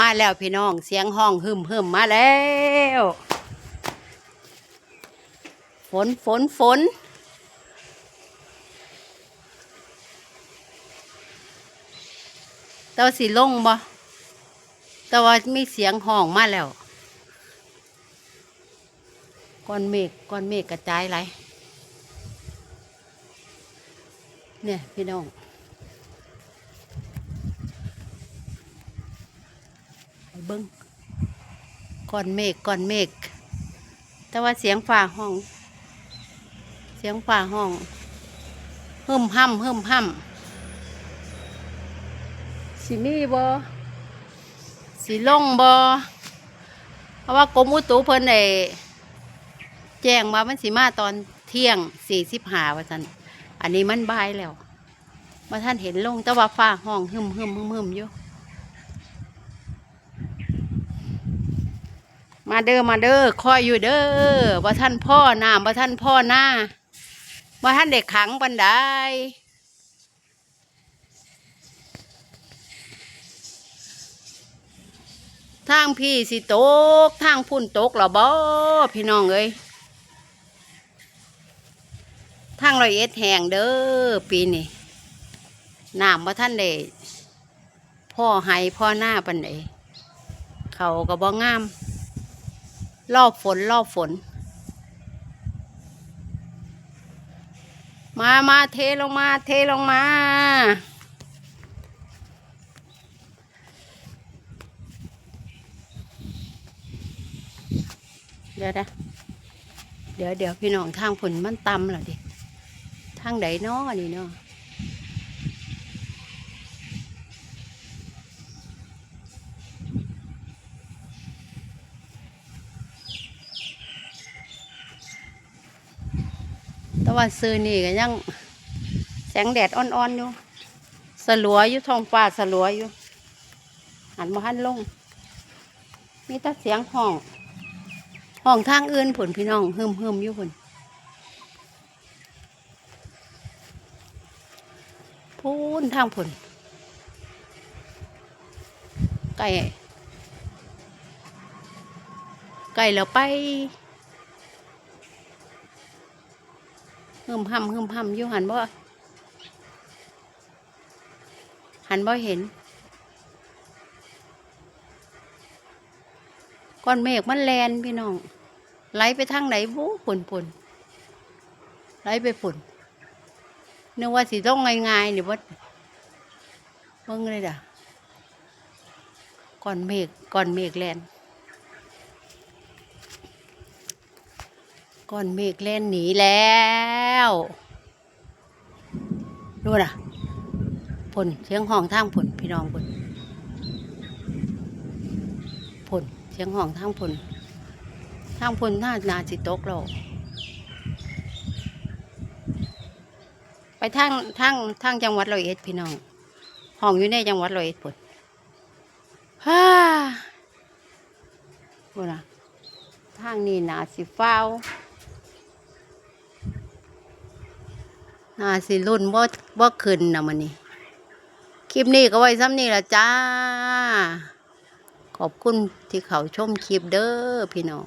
มาแล้วพี่น้องเสียงห้องหึมหึมมาแล้ว ฝนฝนฝน แต่ว่าสิลงบ่แต่ว่ามีเสียงห้องมาแล้วก้อนเมฆก้อนเมฆกระจายไหลายเนี่ยพี่น้อง ไป เบิ้งก้อนเมฆก้อนเมฆแต่ว่าเสียงฝ่าห้อง เสียงฝ่าห้องหึมห้ำหึมห้ำสิมีบอสิลงบอเพราะว่ากรมอุตุเพิ่นได้แจ้งมามันสิมาตอนเที่ยงสี่สิบห้าว่าสันอันนี้มันบ่ายแล้วมาท่านเห็นลงแต่ว่าฟ้าห้องหึมหึมหึมหึมอยู่ มาเด้อมาเด้อคอยอยู่เด้อว่ท่านพ่อหน้ำว่ท่านพ่อหน้าว่าท่านเด็กขังบันไดทางพี่สิตกทางพุ่นตกเหรอบ่พี่น้องเอ้ยทางรอยเอ็ดแหงเด้อปีนี้น้ำว่าท่านเด็พ่อไห้พ่อหน้าปันไดเขาก็บ่งาม รอบฝนรอบฝน มามาเทลงมา เทลงมาเดี๋ยวนะเดี๋ยวเดี๋ยวพี่น้องทางฝนมันต่ำเหรอดิทางไหนน้อนี่เนาะ ว่าซื้อนี่ก็ยัง แสงแดดอ่อนๆอยู่ สลัวอยู่ท้องฟ้าสลัวอยู่หันมาหันลง มีแต่เสียงห้องห้องทางอื่นผลพี่น้องหึมหึมๆอยู่ผลพูนทางผลไก่ไก่แล้วไป หึมห้ำหึมห้ำอยู่หันบ่หันบ่เห็น ก้อนเมฆมันแลนพี่น้องไหลไปทางไหนบูผุนผุนไหลไปผุนนึกว่าสิต้องง่ายๆนี่ว่าเบิ่งเลยด่ะก้อนเมฆก้อนเมฆแลน ก้อนเมฆแลนหนีแล้วดูน่ะผลเสียงห้องทางผลพี่น้องผลผลเสียงห้องทางพลทางพลน่านาสิตกเราไปทางทางทางจังหวัดร้อยเอ็ดพี่น้องห้องอยู่ในจังหวัดร้อยเอ็ดพลฮ่าโอ้นะทางนี้นาสิฟ้าว น่าสิรุ่นว่าว่าขึ้นนะมันนี่คลิปนี้ก็ไว้ซ้ำนี่ละจ้า ขอบคุณที่เขาชมคลิปเด้อพี่น้อง